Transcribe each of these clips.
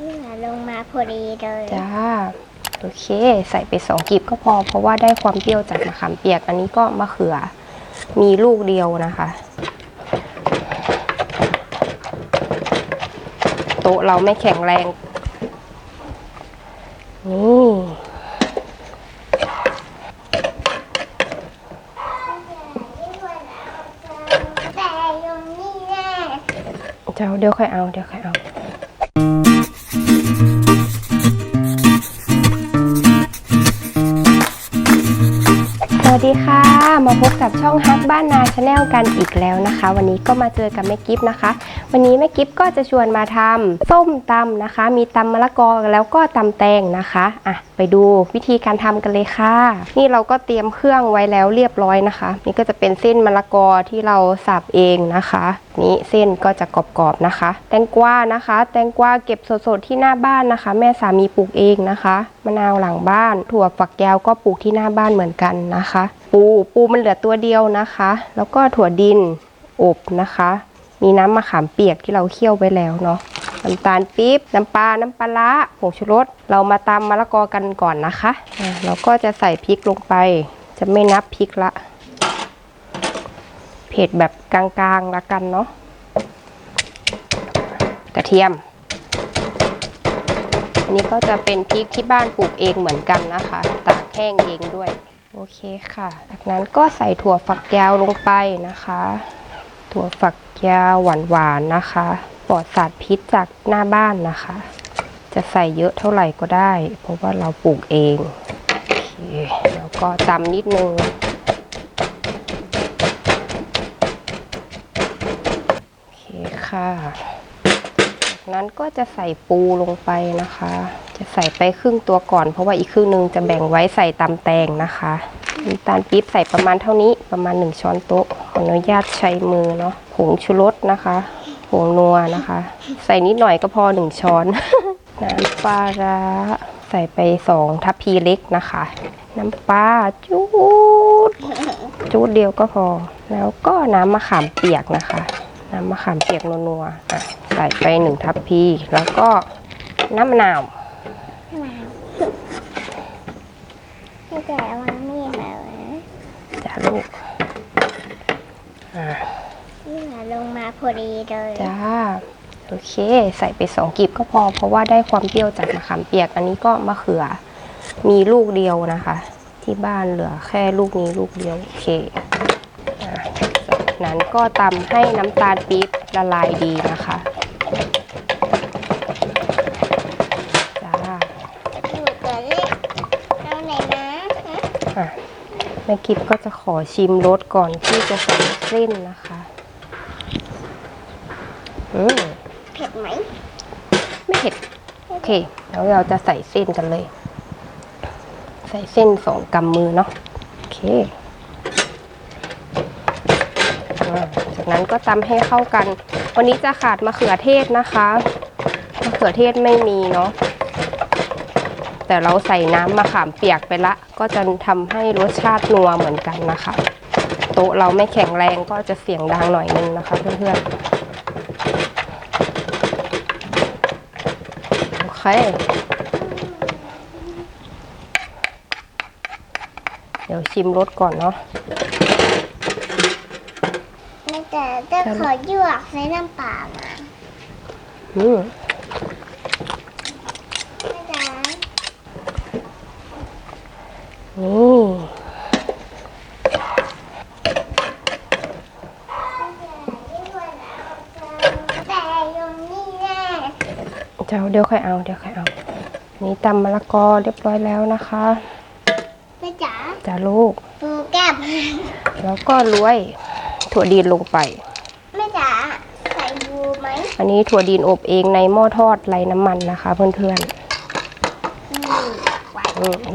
นี่ค่ะลงมาพอดีเลยจ้าโอเค ใส่ไปสองกีบก็พอ เพราะว่าได้ความเปรี้ยวจากมะขามเปียก อันนี้ก็มะเขือ มีลูกเดียวนะคะ โต๊ะเราไม่แข็งแรง นี่แต่ยงนี่แน่เจ้าเดี๋ยวค่อยเอา เดี๋ยวค่อยเอา สวัสดีค่ะ มาพบกับช่องฮักบ้านนาชาแนลกันอีกแล้วนะคะ วันนี้ก็มาเจอกับแม่กิฟนะคะ วันนี้แม่กิฟก็จะชวนมาทำส้มตำนะคะ มีตำมะละกอแล้วก็ตำแตงนะคะอะไปดูวิธีการทำกันเลยค่ะ นี่เราก็เตรียมเครื่องไว้แล้วเรียบร้อยนะคะ นี่ก็จะเป็นเส้นมะละกอที่เราสับเองนะคะ นี่เส้นก็จะกรอบๆนะคะ แตงกวานะคะ แตงกวาเก็บสดๆที่หน้าบ้านนะคะ แม่สามีปลูกเองนะคะะนาวหลังบ้าน ถั่วฝักยาวก็ปลูกที่หน้าบ้านเหมือนกันนะคะ ปูปูมันเหลือตัวเดียวนะคะ แล้วก็ถั่วดินอบนะคะ มีน้ำมะขามเปียกที่เราเคี่ยวไว้แล้วเนาะน้ำตาลปี๊บน้ำปลาน้ำปลาร้าผงชูรสเรามาตำมะละกอกันก่อนนะคะเราก็จะใส่พริกลงไป จะไม่นับพริกละเผ็ดแบบกลางๆละกันเนาะกระเทียม นนี้ก็จะเป็นพริกที่บ้านปลูกเองเหมือนกันนะคะ ตากแห้งเองด้วย โอเคค่ะ จากนั้นก็ใส่ถั่วฝักยาวลงไปนะคะ ถั่วฝักยาวหวานๆนะคะ ปลอดสารพิษจากหน้าบ้านนะคะ จะใส่เยอะเท่าไหร่ก็ได้ เพราะว่าเราปลูกเอง โอเค แล้วก็ตำนิดนึงโอเคค่ะ จากนั้นก็จะใส่ปูลงไปนะคะ จะใส่ไปครึ่งตัวก่อน เพราะว่าอีกครึ่งหนึงจะแบ่งไว้ใส่ตำแตงนะคะน้ำตาลปี๊บใส่ประมาณเท่านี้ประมาณ 1 ช้อนโต๊ะขออนุญาตใช้มือเนาะผงชูรสนะคะผงนัวนะคะ ใส่นิดหน่อยก็พอ 1 ช้อน น้ำปลาร้าใส่ไป 2 ทัพพีเล็กนะคะ น้ำปลาจูดจูดเดียวก็พอ แล้วก็น้ำมะขามเปียกนะคะ น้ำมะขามเปียกนัวๆอะ ส่ไปหนึ่งทัพพี แล้วก็น้ำมะนาว ไม่แต่วันนี้แบบจ้าลูกอ่านี่ค่ะลงมาพอดีเลยจ้า โอเค ใส่ไปสองกีบก็พอ เพราะว่าได้ความเปรี้ยวจากมะขามเปียก อันนี้ก็มะเขือ มีลูกเดียวนะคะ ที่บ้านเหลือแค่ลูกนี้ลูกเดียว โอเคอะจากนั้นก็ตำให้น้ำตาลปี๊บละลายดีนะคะ ม่กิฟก็จะขอชิมรสก่อนที่จะใส่เส้นนะคะอืมเผ็ดไหม ไม่เผ็ด โอเค แล้วเราจะใส่เส้นกันเลย ใส่เส้นสองกำมือเนาะ โอเคอ่าจากนั้นก็ตำให้เข้ากัน วันนี้จะขาดมะเขือเทศนะคะ มะเขือเทศไม่มีเนาะ แต่เราใส่น้ำมะขามเปียกไปละ ก็จะทำให้รสชาตินัวเหมือนกันนะคะ โต๊ะเราไม่แข็งแรงก็จะเสียงดังหน่อยนึงนะคะเพื่อนๆโอเค เดี๋ยวชิมรสก่อนเนาะไม่แต่จะขอหยวกใส่น้ำเปล่ามาอืมไม่แต่ นี่แต่ยงนี่แน่เจ้าเดี๋ยวค่อยเอา เดี๋ยวค่อยเอา นี่ตำมะละกอเรียบร้อยแล้วนะคะแม่จ๋าจ้าลูกปูแก้บแล้วก็โรวย ถั่วดีนลงไปแม่จ๋าใส่บูไหม อันนี้ถั่วดีนอบเองในหม้อทอดไร้น้ำมันนะคะ เพื่อนอืมๆอืม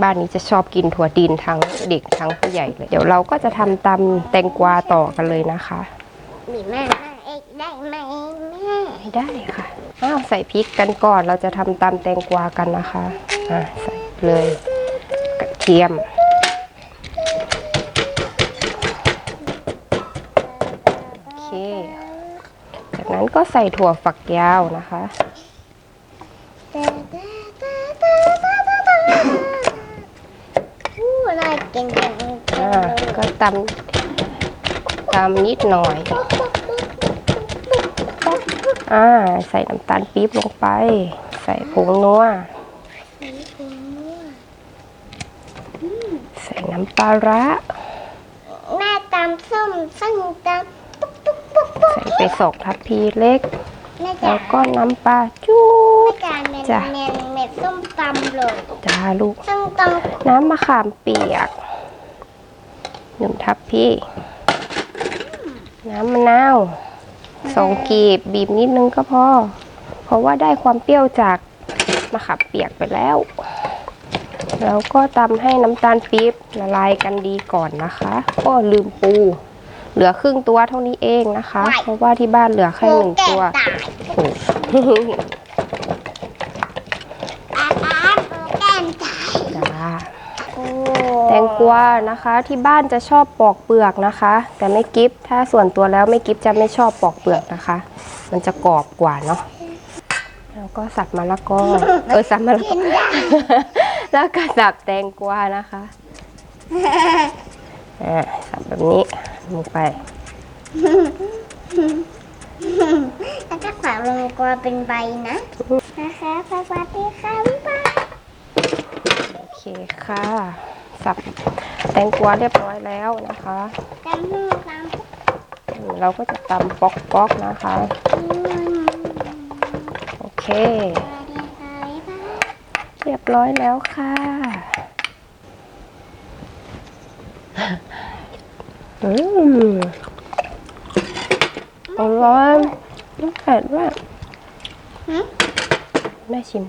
บ้านนี้จะชอบกินถั่วดีนทั้งเด็กทั้งผู้ใหญ่เลย เดี๋ยวเราก็จะทำตำแตงกวาต่อกันเลยนะคะมีแม่เอกได้ไหมแม่ไม่ได้ค่ะอ้าวใส่พริกกันก่อนเราจะทำตำแตงกวากันนะคะอ่าใส่เลยกระเทียมโอเค จากนั้นก็ใส่ถั่วฝักยาวนะคะ ก่งๆอ่าก็ตำตำนิดหน่อย อ่า ใส่น้ำตาลปี๊บลงไป ใส่ผงนัว ใส่น้ำปลาร้าแม่ตำส้มซึ่งตำใส่ไปสองทัพพีเล็ก แม่จ๋าแล้วก็น้ำปลาจูดแม่จ๋าเม็ดจ้ะเม็ดเม็ดส้มตำเลยจ้าลูก ส้มตน้ำมะขามเปียกหนึ่งทัพพีน้ำมะนาวสองกีบบีบนิดนึงก็พอ เพราะว่าได้ความเปรี้ยวจากมะขามเปียกไปแล้ว แล้วก็ตำให้น้ำตาลปี๊บละลายกันดีก่อนนะคะ ก็ลืมปู เหลือครึ่งตัวเท่านี้เองนะคะ เพราะว่าที่บ้านเหลือำแค่หนึ่งแก่ตัวตายโอ้โหอาครับแก้มตายจ้าโอ้แตงกวานะคะที่บ้านจะชอบปอกเปลือกนะคะ แต่ไม่กิฟถ้าส่วนตัวแล้วไม่กิฟจะไม่ชอบปอกเปลือกนะคะ มันจะกรอบกว่าเนาะแล้วก็สับมะละกอเออสับมะละกอแล้วก็สับแตงกวานะคะ อ่าสับแบบนี้ลงไป แล้วถ้าขวางลงกลัวเป็นใบนะ นะคะสวัสดีค่ะบ๊ายบายโอเคค่ะ สับแตงกวาเรียบร้อยแล้วนะคะจำหูตามอืมเราก็จะตำป๊อกๆนะคะ โอเค สวัสดีค่ะบ๊ายบายเรียบร้อยแล้วค่ะ อืมอร่อยไม่เผ็ดด้วยหึแม่ชิม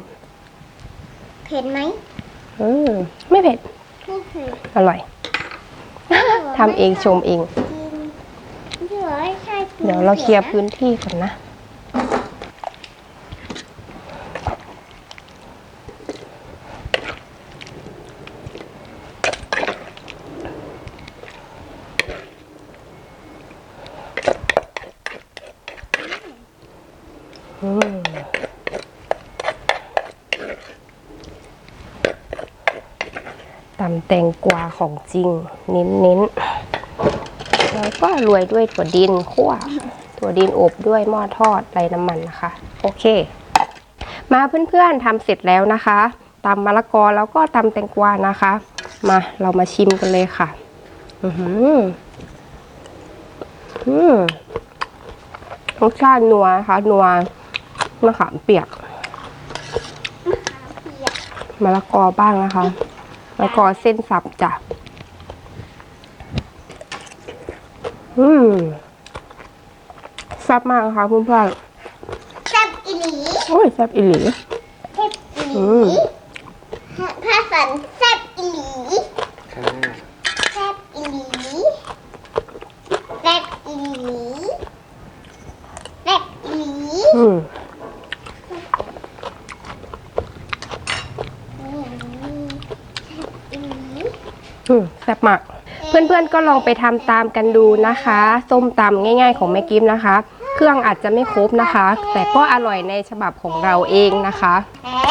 เผ็ดไหมอืมไม่เผ็ด ไม่เผ็ดอร่อย ทำเองชมเอง กินเดี๋ยวให้ใช่เดี๋ยวเราเคลียร์พื้นที่ก่อนนะ ตำแตงกวาของจริง เน้นๆแล้วก็รวยด้วยถั่วดินคั่วถั่วดินอบด้วยหม้อทอดไร้น้ำมันนะคะ โอเค มาเพื่อนๆทำเสร็จแล้วนะคะตำมะละกอแล้วก็ตำแตงกวานะคะ มาเรามาชิมกันเลยค่ะ อือหืออืมรสชาตินัวนะคะนัวมะขามเปียกมะละกอบ้างนะคะ มะละกอเส้นสับจ้ะอืมแซ่บมากค่ะเพื่อนแซ่บอีหลีๆโอ้ยแซ่บอีหลีแซ่บอีหอืลีมผ้าสันแซ่บอีหลีค่ะแซ่บอีหลีแซ่บอีหลีแซ่บอีหลี อืม อีหลี อืม แซ่บมาก เพื่อนๆก็ลองไปทำตามกันดูนะคะ ส้มตำง่าย ๆ ของแม่กิฟนะคะ เครื่องอาจจะไม่ครบนะคะ แต่ก็อร่อยในฉบับของเราเองนะคะ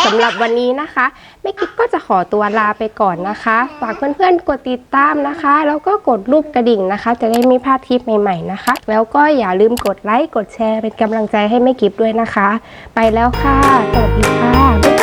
สำหรับวันนี้นะคะแม่กิฟก็จะขอตัวลาไปก่อนนะคะฝากเพื่อนๆกดติดตามนะคะ แล้วก็กดรูปกระดิ่งนะคะ จะได้ไม่พลาดทริปใหม่ๆนะคะ แล้วก็อย่าลืมกดไลค์กดแชร์เป็นกำลังใจให้แม่กิฟด้วยนะคะ ไปแล้วค่ะสวัสดีค่ะ